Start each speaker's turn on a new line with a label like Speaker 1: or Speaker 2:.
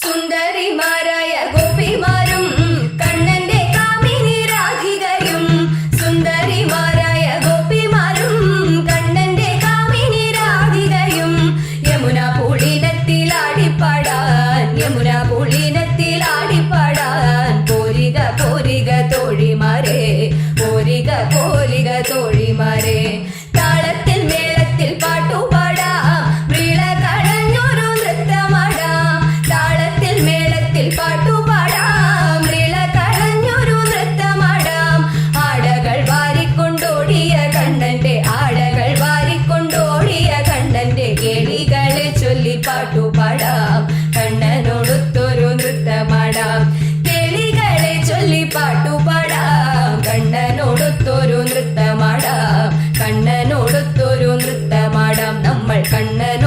Speaker 1: സുന്ദരിമാരായ ഗോപിമാരും കണ്ണന്റെ കാമിനി രാധികരും സുന്ദരിമാരായ ഗോപിമാരും കണ്ണന്റെ കാമിനി രാധികയും. യമുന പൂളിനത്തിൽ ആടിപ്പാടാൻ യമുന പൂളിനത്തിൽ ആടിപ്പാടാൻ. പോരിക പോരിക തോഴിമാരെ പോരിക പോ കവികളെ ചൊല്ലി പാട്ടു പാടാം കണ്ണനോടൊത്തൊരു നൃത്തമാടാം. കെളികളെ ചൊല്ലി പാട്ടു പാടാം കണ്ണനോടൊത്തൊരു നൃത്തമാടാം. കണ്ണനോടൊത്തൊരു നൃത്തമാടാം. നമ്മൾ കണ്ണൻ